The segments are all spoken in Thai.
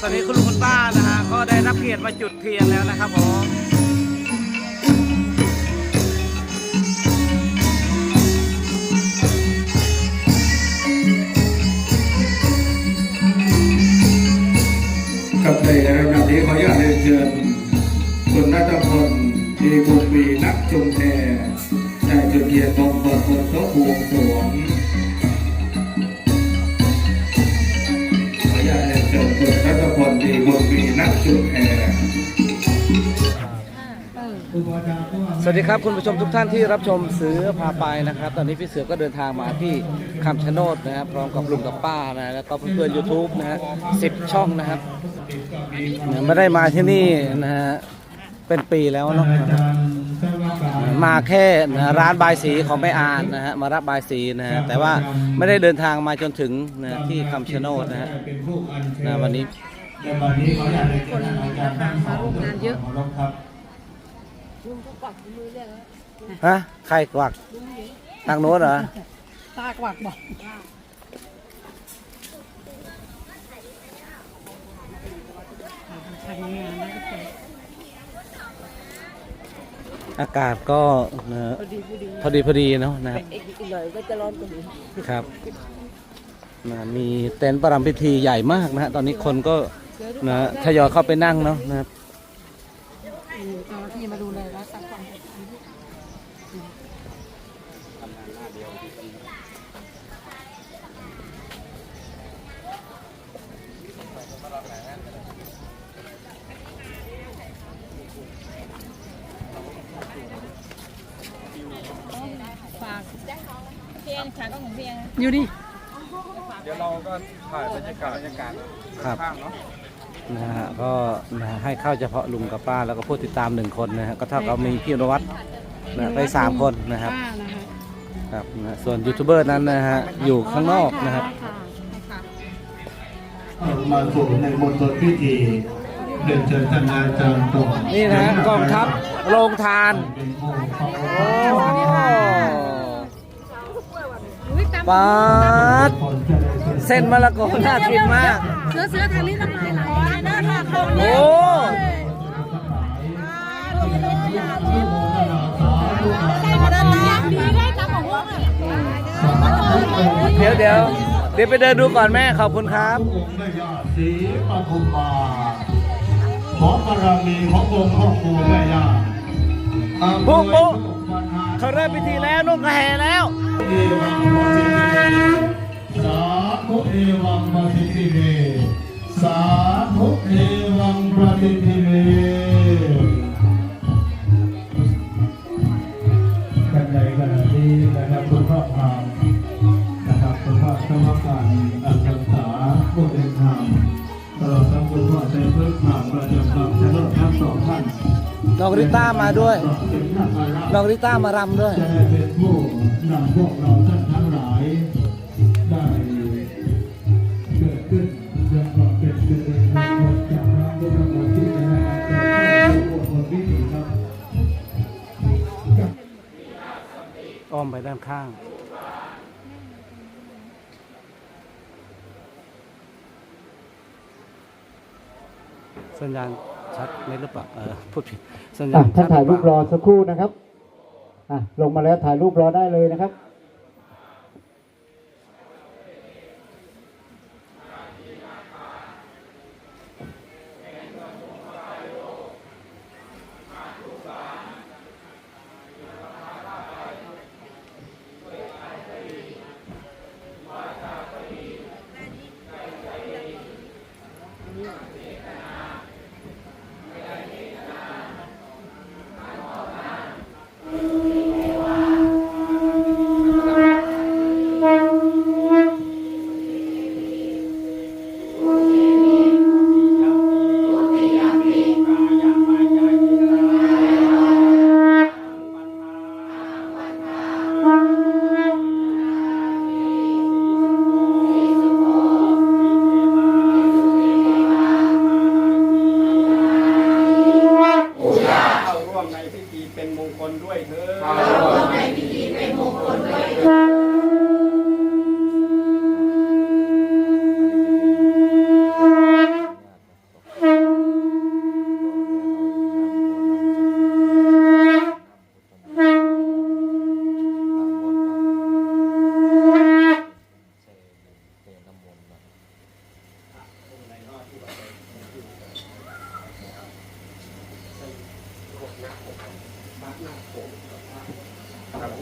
ตอนนี้คุณลุงคุณป้านะฮะก็ได้รับเกียรติมาจุดเทียนแล้วนะครับผมกับในระดับนี้ขออนุญาตเรียนเชิญคุณนัทพลดีบุญมีนักจุมแพได้จุด เทียนมงคลบนโต๊ะบวงสวงขอนุญาตเรียนเชิญคุณนัทพลดีบุญมีนักจุมแพสวัสดีครับคุณผู้ชมทุกท่านที่รับชมเสือพาไปนะครับ ตอนนี้พี่เสือก็เดินทางมาที่คำชะโนดนะครับพร้อมกับลุงกับป้านะแล้วก็เพื่อนๆ YouTube นะฮะสิบช่องนะครับไม่ได้มาที่นี่นะฮะเป็นปีแล้วเนาะ มาแค่นะร้านบายสีของแม่อานนะฮะมารับบายสีนะฮะแต่ว่าไม่ได้เดินทางมาจนถึงนะที่คำชะโนดนะฮะนะวันนี้ในวันนี้ขออนุญาตเรียนเชิญอาจารย์ทั้งสองท่านเยอะครับฮะใครกวักทางโน้นเหรอตากวักบอกทางงานนะทุกคน อากาศก็นะฮะพอดีพอดีเนาะนะครับอีกหน่อยก็จะร้อนกว่านี้ครับนะมีเต็นท์ประรำพิธีใหญ่มากนะฮะตอนนี้คนก็นะทยอยเข้าไปนั่งเนาะนะครับ อืมเจ้าหน้าที่มาดูเลยว่าสักความปลอดภัย ฝาก เพียงฉากก็ข องเพียงอยู่นี่ เดี๋ยวเราก็ถ่ายบรรยากาศบรรยากาศครับ ข้างเนาะนะฮะก็นะให้เข้าเฉพาะลุงกับป้าแล้วก็ผู้ติดตามหนึ่งคนนะฮะก็เท่ากับมีพี่นวัดนะไปสามคนนะครับป้านะคะครับนะส่วนยูทูบเบอร์นั้นนะฮะอยู่ข้างนอกนะครับมาสู่ในมณฑลพิธีเรียนเชิญท่านอาจารย์ตรงนี่นะฮะกองทัพโรงทานเป็นผู้เข้าโอ้ ปาดเส้นมะละกอน่ากินมาก เสือเสือทางนี้ทำลายไหลเด้อค่ะคนโอ้ดีได้จังของพวกอะเดี๋ยวเดี๋ยวเดี๋ยวไปเดินดูก่อนแม่ขอบคุณครับองค์แม่ย่าศรีปทุมมาขอบารมีขององค์พ่อครูแม่ย่าปุ๊บปุ๊บ เขาเริ่มพิธีแล้วนุ่งกระแหแล้วเอวังปฏิทิเสาธุเอวังปฏิทิเมสาธุเอวังปฏิทิเม น้องริต้ามาด้วย น้องริต้ามารำด้วยอ้อมไปด้านข้างสัญญาณ ชัดไหมหรือเปล่าเออพูดผิดสัญญาอะณท่านชัถ่าดยหรูอปเปรล่าอสักครู่นะครับอะลงมาแล้วถ่ายรูปรอได้เลยนะครับ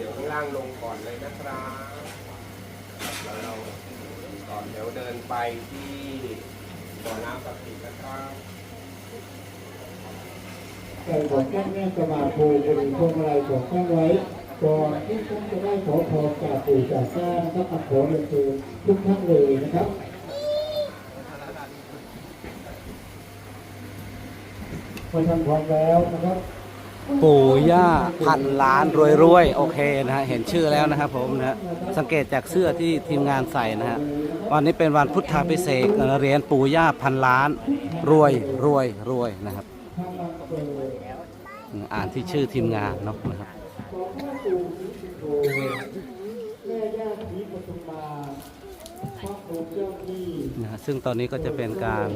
ดี๋ยวข้างล่างลงก่อนเลยนะครับแล้วเราก่อนเดี๋ยวเดินไปที่บ่อน้ำศักดิ์สิทธิ์นะครับใส่ของแก้แม่สมาภูบริพวงมาลัยของแก้ไว้ก่อนที่ท่านจะได้ขอพรจากปู่จากย่านะครับอัขอเรียนเชิญทุกท่านเลยนะครับพอท่านพร้อมแล้วนะครับ ปู่ย่าพันล้านรวยรวยๆ โอเคนะฮะ เห็นชื่อแล้วนะครับผมนะฮะ สังเกตจากเสื้อที่ทีมงานใส่นะฮะ วันนี้เป็นวันพุทธาพิเศษกเหรียญปู่ย่าพันล้าน รวยรวยรวยนะครับ อ่านที่ชื่อทีมงานเนาะนะครับนะซึ่งตอนนี้ก็จะเป็นการ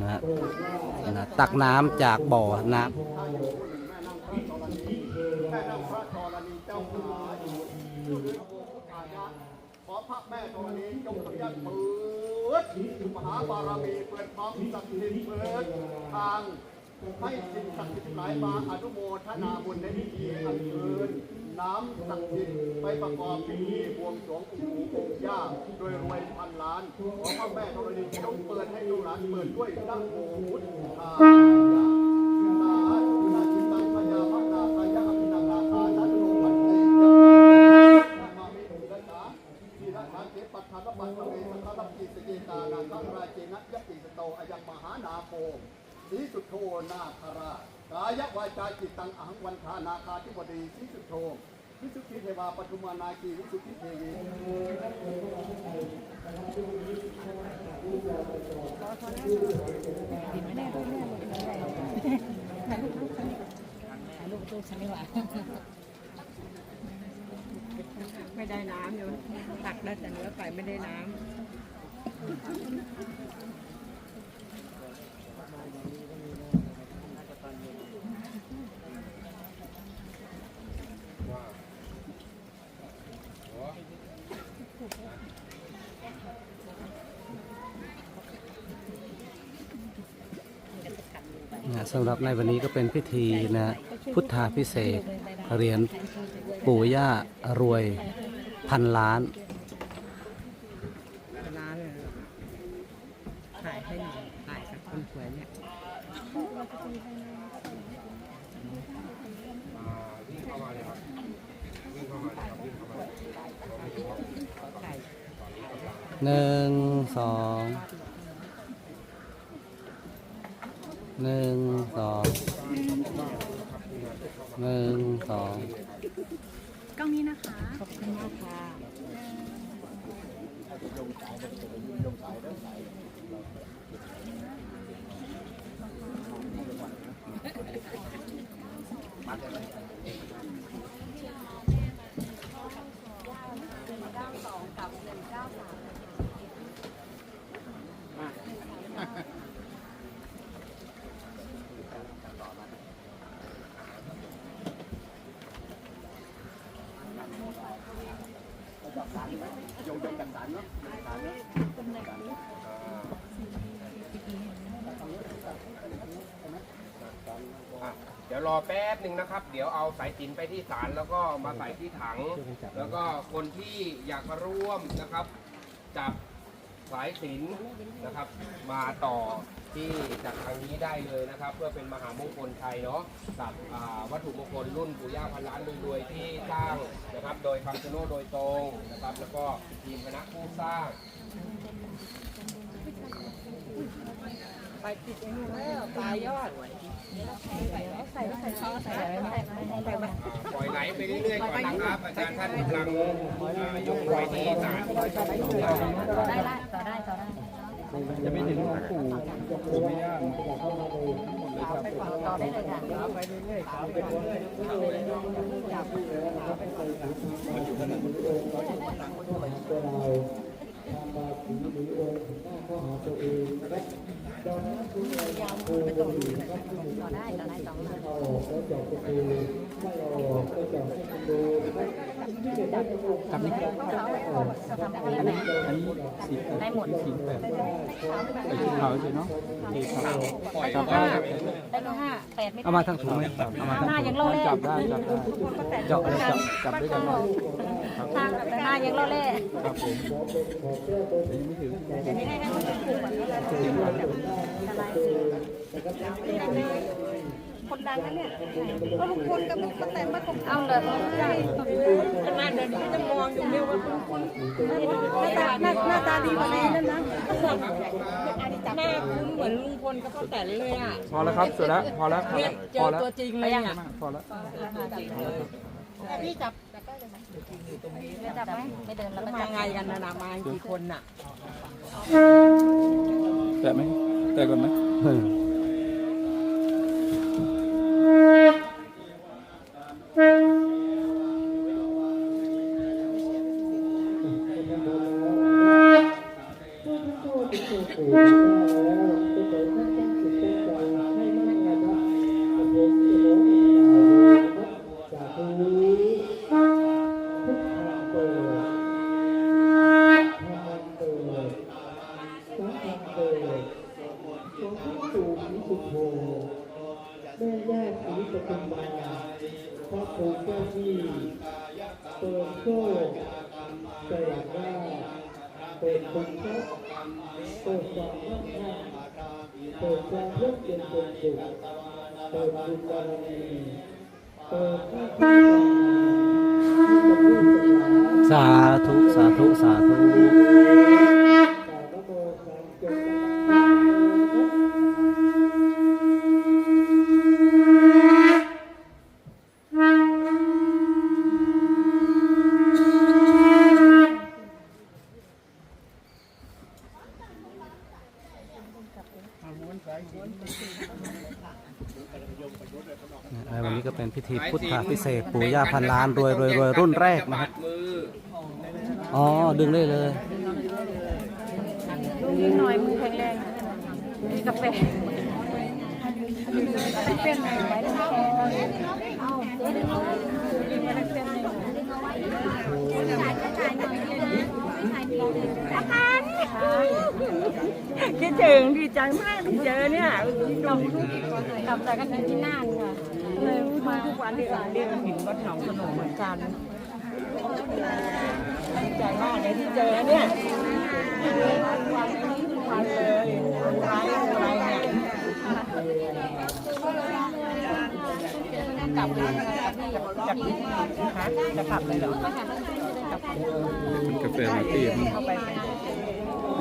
นะฮะนะตักน้ำจากบ่อน้ำ ขอพระแม่ธรณีจงพยัญเปิดมหาบารมีเปิดความศักดิ์สิทธิ์เปิดทางให้สิ่งศักดิ์สิทธิ์หลายมาอนุโมทนาบุญในพิธีอันเชิญน้ำศักดิ์สิทธิ์ไปประกอบพิธีบวงสรวงองค์ปู่ย่าโดยรวยพันล้านขอพระแม่ธรณีจงเปิดให้ลูกหลานเปิดด้วยนะโมพุทธา สาธุนาจิตังพยาภนาคายะอภินาคาคาทันโนปัตติยะมามิสีรัตาสีรัตา เกปัฏฐานปัตตเวสังฆลักขิสเกตานาคังราเจนะยติสโตอายังมหานาโคสีสุโธนาคารากายวาจาจิตตังอหังวันทานาคาธิบดีสีสุโธวิสุทธิเทวาปทุมานาคีวิสุทธิเทวีถ่ายรูปลูกฉันดีกว่าถ่ายรูปลูกฉันดีกว่า ไม่ได้น้ำอยู่ตักได้แต่เนื้อไก่ไม่ได้น้ำนะสำหรับในวันนี้ก็เป็นพิธีนะพุทธาพิเศษเหรียญ ปู่ย่ารวยพันล้าน Gracias. ยวรอแป๊บหนึ่งนะครับ เดี๋ยวเอาสายสิญจนไปที่ศาลแล้วก็มาใส่ที่ถัง แล้วก็คนที่อยากมาร่วมนะครับ จับสายสิญจนนะครับ มาต่อที่จากทางนี้ได้เลยนะครับ เพื่อเป็นมหามงคลชัยเนาะกับอ่าวัตถุมงคลรุ่นปู่ย่าพันล้านรวยๆที่สร้างนะครับ โดยคำชะโนดโดยตรงนะครับ แล้วก็ทีมคณะผู้สร้าง ไปติดไอ้นู่นแล้วปลายยอดใส่ใส่ใส่ใส่ใส่ใส่ใส่มาปล่อยไหลไปเรื่อยๆก่อนนะครับอาจารย์ท่านกำลังอ่ายกไว้ที่ศาลต่อได้ละต่อได้ต่อได้จะไปถึงหลวงปู่ปู่ไม่ยากต่อได้เลยค่ะไปเรื่อยๆไปเรื่อยๆจับตัวเราทำมาสีหรือองค์หน้าเข้าหาตัวเองนะครับดังนั้นคุณยาวคือต่อนะครับต่อได้ต่อได้สองหลังเอาออกแล้ว จับประตูไม่เอาออกก็จับให้มันดูนะครับที่จะได้ประตูทำนี้ก็ออกทำได้ไหมอันนี้สีได้หมดสีแปดใส่ชุดขาวเฉยเนาะดีครับปล่อยจับได้ได้ได้ก็ห้าแปดไม่เอามาทั้งถุงไหมเอามาทั้งห้าถุงยังเล่าแรกจับได้จับได้เจาะเลย เจาะจับด้วยกันเนาะมายังรอแร่ครับผมยังไม่ถึงให้ให้คนอื่นปลูกแบบนี้เลยสบายคนดังนะเนี่ยก็ลุงพลกับลุงป้าแตนมาผมเอาเลยขนาดเดินที่จะมองอยู่เร็วว่าลุงพลหน้าตาหน้าหน้าตาดีกว่านี้นั่นนะหน้าคุ้นเหมือนลุงพลกับป้าแตนเลยอะพอแล้วครับเสร็จแล้วพอแล้วพอแล้วเจออแล้วตัวจริงเลยอะพอแล้ว พี่จับจับไหมไม่เดินแล้วแล้วมันมาจับไงกันนะนะมากี่คนน่ะ แตะไหมแตะก่อนไหม ปิดคุณทรัพย์เปิดความมั่งคั่งเปิดความร่มเย็นเป็นสุขเปิดบุญบารมีเปิดหน้าที่การงานให้กับลูกหลานสาธุ สาธุ สาธุ พิเศษปู่ย่าพันล้านรวยรวยรวยรุ่นแรกนะครับ อ๋อ ดึงได้เลยลุงยิ้มหน่อยมือแข็งแรงมีกาแฟเป็นไงไว้แล้วแข็งเอาเดี๋ยวดึงเอาไว้ดึงมาแล้วเป็นไงคิดถึงดีใจมากที่เจอเนี่ยเรากลับจากกันที่น่านค่ะ มาทุกวันที่อ่านเรียนหินวัดหนองสนุเหมือนกันดีใจมากเลยที่เจอเนี่ยวันนี้ทุกวันเลยร้ายอะไรเนี่ยกลับเลยจากที่ฮะจะกลับเลยเหรอ เป็นกาแฟมาตี้มั้งเข้าไม่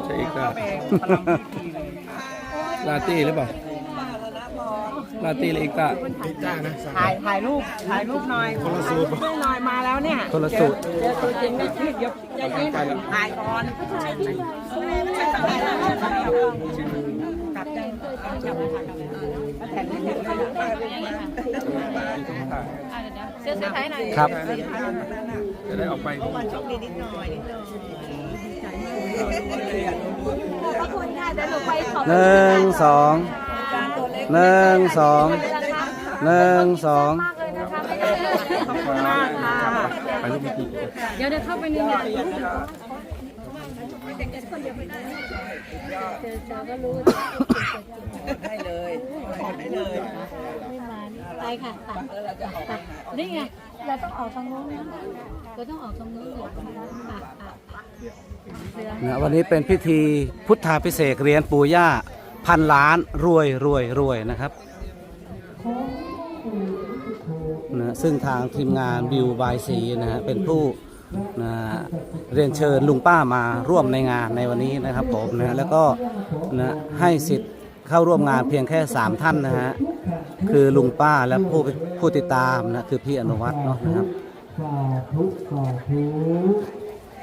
ใช่เอกาไปพลังพิธีเลยลาตี้หรือเปล่า ลาตี้หรือเอกาถ่ายถ่ายรูปถ่ายรูปหน่อยคนละสูตรรูปหน่อยมาแล้วเนี่ยคนละสูตรเจอตัวจริงเนี่ยเดี๋ยวจะยิ้มถ่ายก่อนกลับได้กลับมาถ่ายแต่งให้เห็นเลยเสื้อเสื้อไทยหน่อยครับจะได้ออกไปขอบคุณค่ะเดี๋ยวหนูไปขอหนึ่งสอง หนึ่งสองหนึ่งสองมากเลยนะคะขอบคุณมากค่ะไปรูปเมื่อกี้เดี๋ยวเดี๋ยวเข้าไปในงานเจอเจอก็รู้ได้เลยได้เลยไม่มาไปค่ะไปนี่ไงเราต้องออกทางโน้นนะเราต้องออกทางโน้นเดี๋ยวนะคะเสือนะวันนี้เป็นพิธีพุทธาพิเศษเรียนปู่ย่า พันล้านรวยรวยรวยนะครับนะซึ่งทางทีมงานบิวบายสีนะฮะเป็นผู้นะเรียนเชิญลุงป้ามาร่วมในงานในวันนี้นะครับผมนะแล้วก็นะให้สิทธิ์เข้าร่วมงานเพียงแค่ 3 ท่านนะฮะคือลุงป้าและผู้ผู้ติดตามนะคือพี่อนุวัฒน์เนาะนะครับ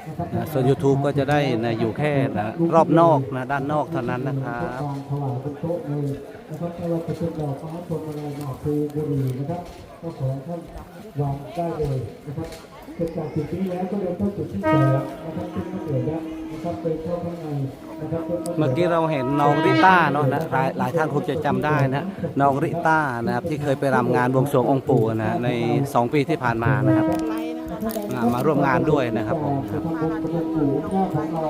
นะครับนะส่วน YouTube ก็จะได้นะอยู่แค่นะรอบนอกนะด้านนอกเท่านั้นนะครับวางถวายบนโต๊ะเลยนะครับถ้าเราไปจุดดอกฟ้าพวงมาลัยหมากพลูบุหรี่นะครับก็ขอให้ท่านวางได้เลยนะครับเสร็จจากจุดนี้แล้วก็เดินเข้าจุดที่สองนะครับเป็นมะเขือยักษ์นะครับเป็นเข้าข้างในนะครับเป็นะขืเมื่อกี้เราเห็นน้องริต้าเนาะนะหลายหลายท่านคงจะจำได้นะน้องริต้านะครับที่เคยไปรำงานบวงสรวงองค์ปู่นะใน 2 ปีที่ผ่านมานะครับอ่า มาร่วมงานด้วยนะครับผมจะทำบุญกับปู่ย่าของเรา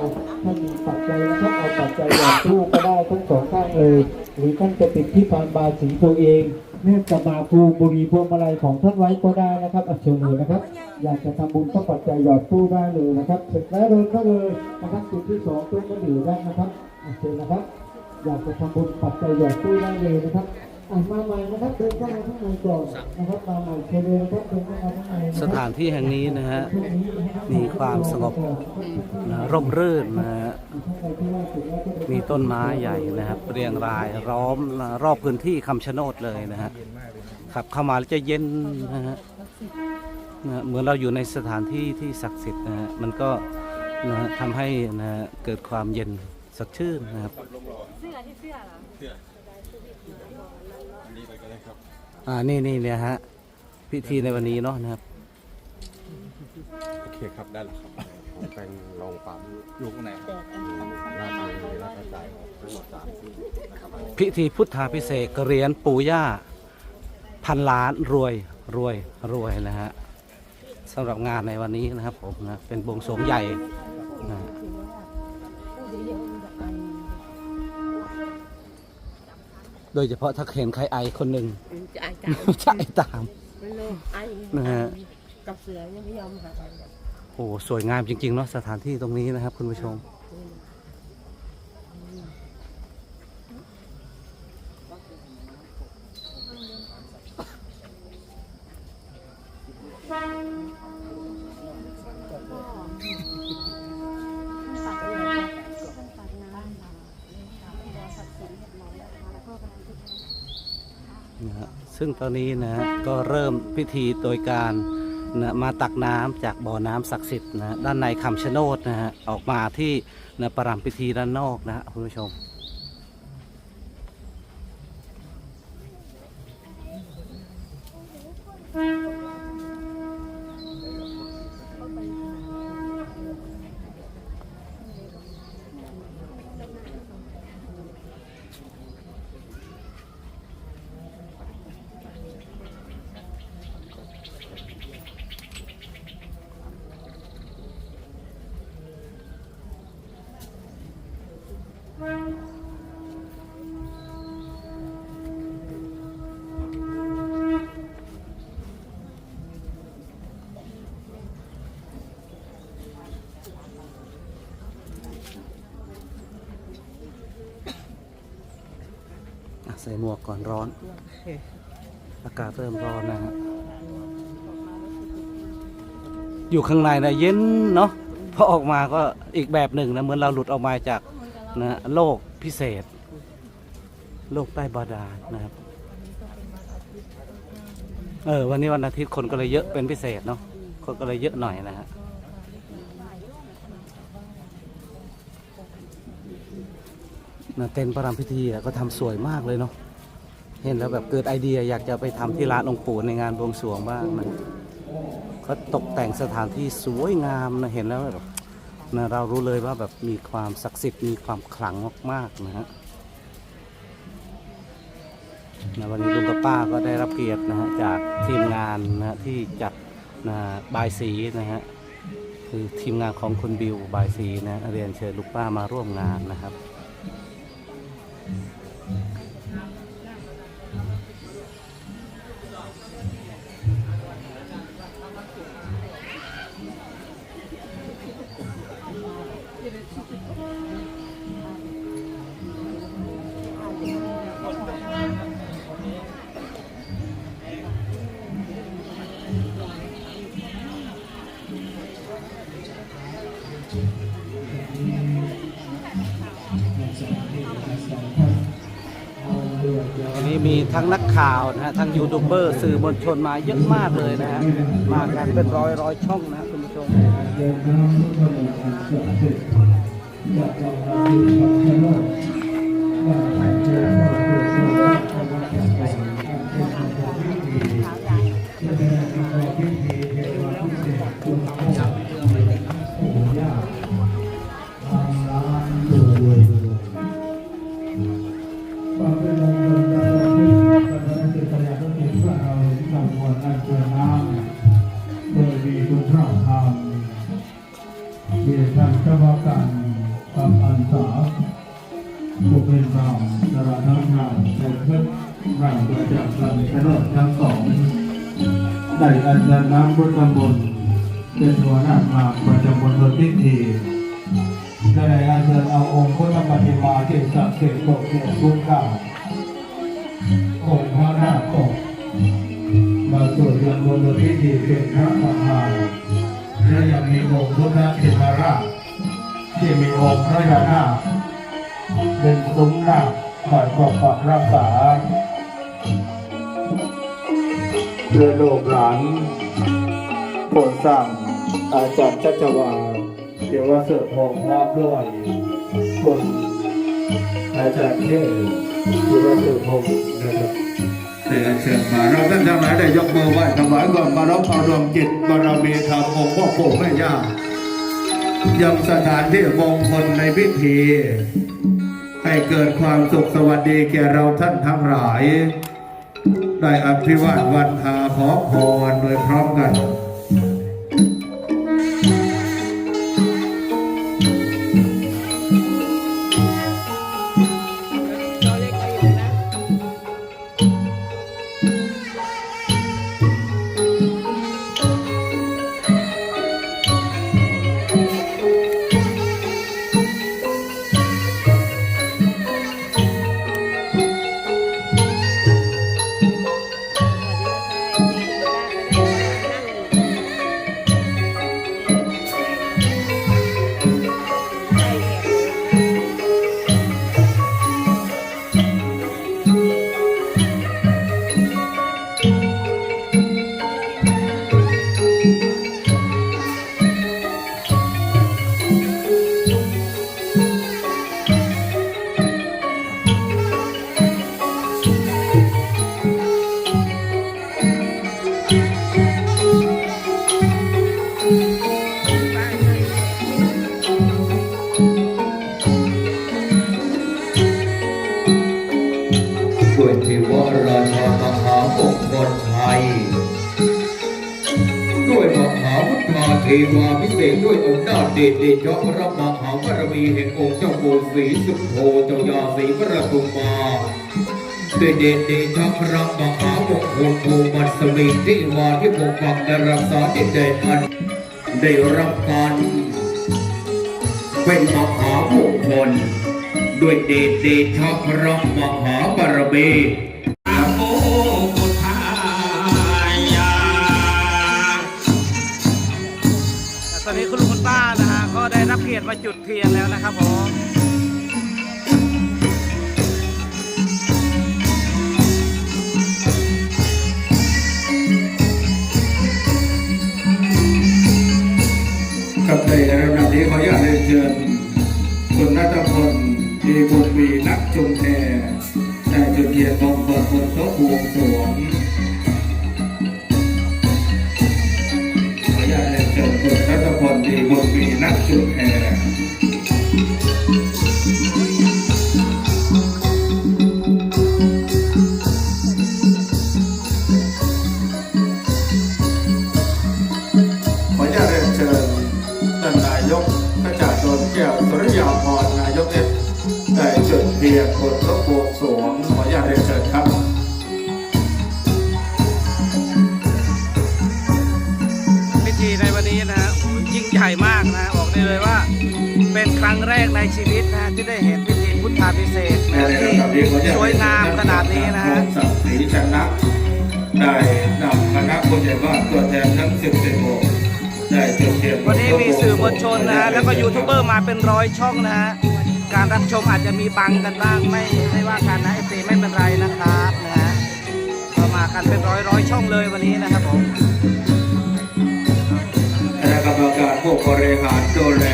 ท่านมีปัจจัยนะครับเอาปัจจัยอย่างตู้ก็ได้ทั้งสองข้างเลยหรือท่านจะติดที่พานบาสีตัวเองเนื่องจากมาครูบุรีพวงมาลัยของท่านไว้ก็ได้นะครับอัญเชิญเลยนะครับ อยากจะทำบุญก็ปัจจัยหยอดตู้ได้เลยนะครับเสร็จแล้วเดินเข้าเลยนะครับจุดที่สองตู้ก็อยู่ได้นะครับอัญเชิญนะครับ อยากจะทำบุญปัจจัยหยอดตู้ได้เลยนะครับ อะมาใหม่นะครับเดินเข้ามาข้างในก่อนนะครับมาใหม่เชิญเลยนะครับเดินเข้ามาข้างในสถานที่แห่งนี้นะฮะมีความสงบนะร่มรื่นนะฮะมีต้นไม้ใหญ่นะครับเรียงรายล้อมรอบพื้นที่คำชะโนดเลยนะฮะขับเข้ามาแล้วจะเย็นนะฮะนะเหมือนเราอยู่ในสถานที่ที่ศักดิ์สิทธิ์นะฮะมันก็นะฮะทำให้นะฮะเกิดความเย็นสดชื่นนะครับอ่านี่นี่เนี่ยฮะ พิธีในวันนี้เนาะนะครับ โอเคครับได้แล้วครับผมเป็นรองปั๊มอยู่ข้างในราชบุรีราชจ่ายทั้งหมดสามที่นะครับพิธีพุทธาพิเศษกเหรียญปู่ย่า พันล้านรวยรวยรวยนะฮะสำหรับงานในวันนี้นะครับผมนะเป็นบวงสรวงใหญ่ ดยเฉพาะถ้าเห็นใครไอคนหนึ่งจะไอ้ตามใช่ตามมันโลกไอ้นะฮะกับเสือยังไม่ยอมหายโอ้สวยงามจริงๆเนาะสถานที่ตรงนี้นะครับ คุณผู้ชม นะฮะซึ่ง ตอนนี้นะก็เริ่มพิธีโดยการนะมาตักน้ำจากบ่อน้ำศักดิ์สิทธิ์นะด้านในคำชะโนดนะฮะออกมาที่นะประรำพิธีด้านนอกนะฮะคุณผู้ชม ส่หมวกก่อนร้อน อากาศเริ่มร้อนนะฮะอยู่ข้างในนะเย็นเนาะพอออกมาก็อีกแบบหนึ่งนะเหมือนเราหลุดออกมาจากนะโลกพิเศษ โลกใต้บาดาลนะครับเออวันนี้วันอาทิตย์คนก็เลยเยอะเป็นพิเศษเนาะคนก็เลยเยอะหน่อยนะฮะ นะเต็นท์ประรำพิธีก็ทำสวยมากเลยเนาะเห็นแล้วแบบเกิดไอเดียอยากจะไปทำที่ร้านองค์ปู่ในงานบวงสรวงบ้างนะเขาตกแต่งสถานที่สวยงามนะเห็นแล้วแบบนะเรารู้เลยว่าแบบมีความศักดิ์สิทธิ์มีความขลังมากๆนะฮะนะวันนี้ลุงกับป้าก็ได้รับเกียรตินะฮะจากทีมงานนะฮะที่จัดนะบายสีนะฮะคือทีมงานของคุณบิวบายสีนะเรียนเชิญลูกป้ามาร่วมงานนะครับ วั นี้มีทั้งนักข่าวนะฮะทั้งยูทูบเบอร์สื่อมวลชนมาเยอะมากเลยนะฮะมากันเป็นร้อยร้อยช่องนะคุณผู้ชมอยากจะ เป็นธรรมสารทั้งงานเป็นเพื่อนร่างประจำลำชะโนดทั้งสองได้อัญเชิญน้ำพุทธมนต์เป็นหัวหน้าพราประจำมณฑลพิธีได้อัญเชิญเอาองค์พุทธปฏิมาที่ศักดิ์สิทธิ์ปกเกศทุกข้าองค์พระนาคกมาสวดยังมณฑลพิธีเป็นพระประธาและยังมีองค์พุทธเทวราชที่มีองค์พระยานาค เป็นซุ้มนาคคอยปกปักรักษาเรือโลกหลานโปรดสั่งอาจารย์ชัชวาเดี๋ยวว่าเสิร์ฟหงน้ำด้วยคนอาจารย์เทศเดี๋ยวว่าเสิร์ฟหงนะครับได้อัญเชิญมาเราท่านทั้งหลายได้ยกมือไหว้ถวายก่อนมารับอารมจิตบารมีธรรมองค์พ่อปู่แม่ย่ายังสถานที่มงคลในพิธี ให้เกิดความสุขสวัสดีแก่เราท่านทั้งหลาย ได้อภิวาทวันทาขอพรโดยพร้อมกัน ทยด้วยมหาวุฒาเทวาพิเศษด้วยองค์นาจเดชเดชะพระมหาบารมีแห่งองค์เจ้าโกศรีสุโธเจ้ายาศรีพระตุมาด้วยเดชเดชะพระมหามงคลภูมิสมีที่วาที่ปกปักและรักษาดินแดนอันได้รับการเป็นมหามงคลด้วยเดชเดชะพระมหาบารมี ยรติมาจุดเทียนแล้วนะครับผมกับในระดับนี้ขออนุญาตเรียนเชิญคุณนัทพลดีบุญมีนักจุมแพได้จุดเทียนมงคลบนโต๊ะบวงสรวง ดีบุญมีนักจุมแพขออนุญาตเรียนเชิญท่านนายกพระจ่าโดนแก้วสุริยาพรนายกเอฟได้จุดเทียนบนโต๊ะบวงสวงขออนุญาตเรียนเชิญครับ เป็นครั้งแรกในชีวิตนะที่ได้เห็นพิธีพุทธาพิเศษกนะที่สวยงามขนาดนี้นะฮะศักดิ์ศรีชนะได้นำคณะผู้ใหญ่บ้านตัวแทนทั้งสิบสิบหกได้จุดเทียนบวันนนี้โต๊ะมีสื่อมวลชนนะฮะแล้วก็ยูทูบเบอร์มาเป็นร้อยช่องนะฮะการรับชมอาจจะมีบังกันบ้างไม่ไม่ว่ากันนะเอฟซีไม่เป็นไรนะครับนะฮะก็มากันเป็นร้อยร้อยช่องเลยวันนี้นะครับผม คณะกรรมการผู้บริหารดูแล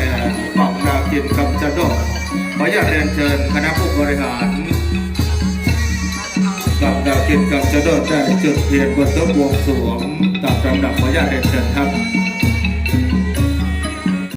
หม่อมนากินกำชะโนดขออนุญาตเรียนเชิญคณะผู้บริหารกับดาวกินกำชะโนดได้จุดเทียนบนโต๊ะบวงสรวงตามลำดับขออนุญาตเรียนเชิญครับ